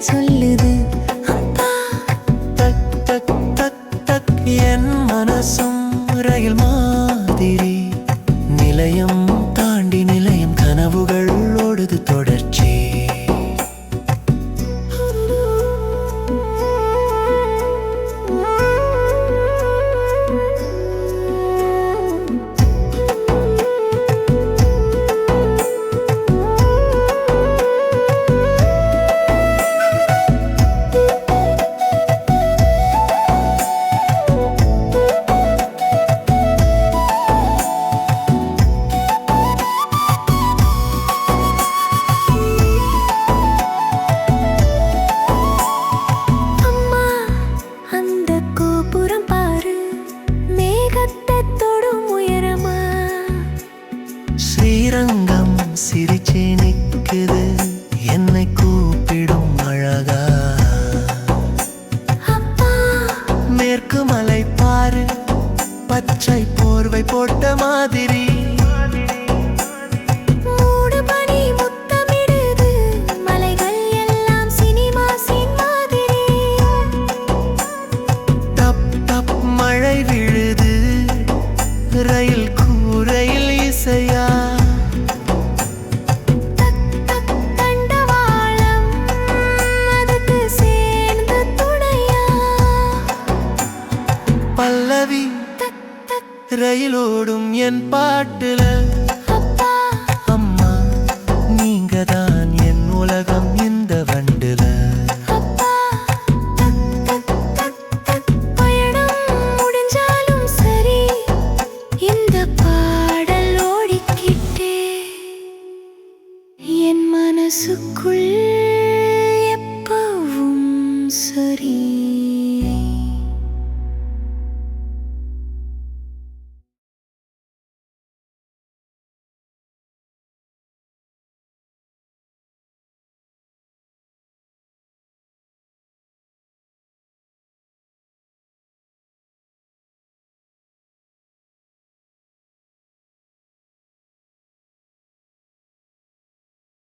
所以 நினைக்குது. என்னை கூப்பிடும் அழகா. மேற்கு மலை பாரு. பச்சை போர்வை போட்ட மாதிரி. திரையில் ஓடும் என் பாட்டுல. அம்மா நீங்க தான் என் உலகம் இந்த வண்டுல. பாடல் ஓடிக்கிட்டே. என் மனசுக்குள்ள